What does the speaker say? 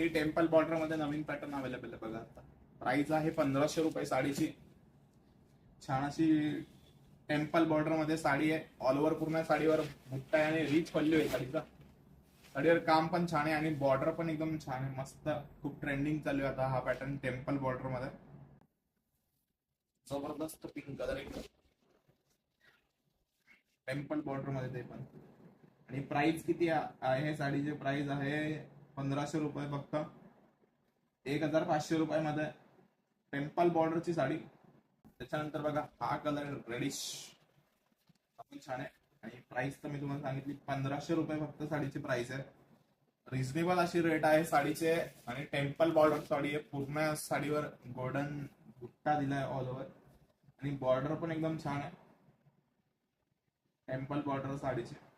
ही temple बॉर्डरमध्ये नवीन pattern available आहे बघा आता. प्राइस आहे पंधराशे रुपये साडीची. छान अशी टेम्पल बॉर्डरमध्ये साडी आहे. ऑल ओव्हर पूर्ण साडीवर भुट्टा आहे आणि रिच पल्लू आहे साडीचा. साडीवर काम पण छान आहे आणि बॉर्डर पण एकदम छान आहे. मस्त खूप ट्रेंडिंग चालू आहे आता हा पॅटर्न टेम्पल बॉर्डरमध्ये जबरदस्त पिंक कलर एकदम टेम्पल बॉर्डरमध्ये ते पण. आणि प्राइस किती आहे? साडीचे प्राइस आहे पंधराशे रुपये फक्त. एक हजार पाचशे रुपयामध्ये टेम्पल बॉर्डरची साडी. त्याच्यानंतर बघा हा कलर रेडिश पण छान आहे. आणि प्राइस तर मी तुम्हाला सांगितली पंधराशे रुपये फक्त साडीची प्राइस आहे. रिझनेबल अशी रेट आहे साडीचे. आणि टेम्पल बॉर्डर साडी आहे. पूर्ण साडीवर गोल्डन बुट्टा दिलाय ऑल ओव्हर आणि बॉर्डर पण एकदम छान आहे. Temple border साडीचे.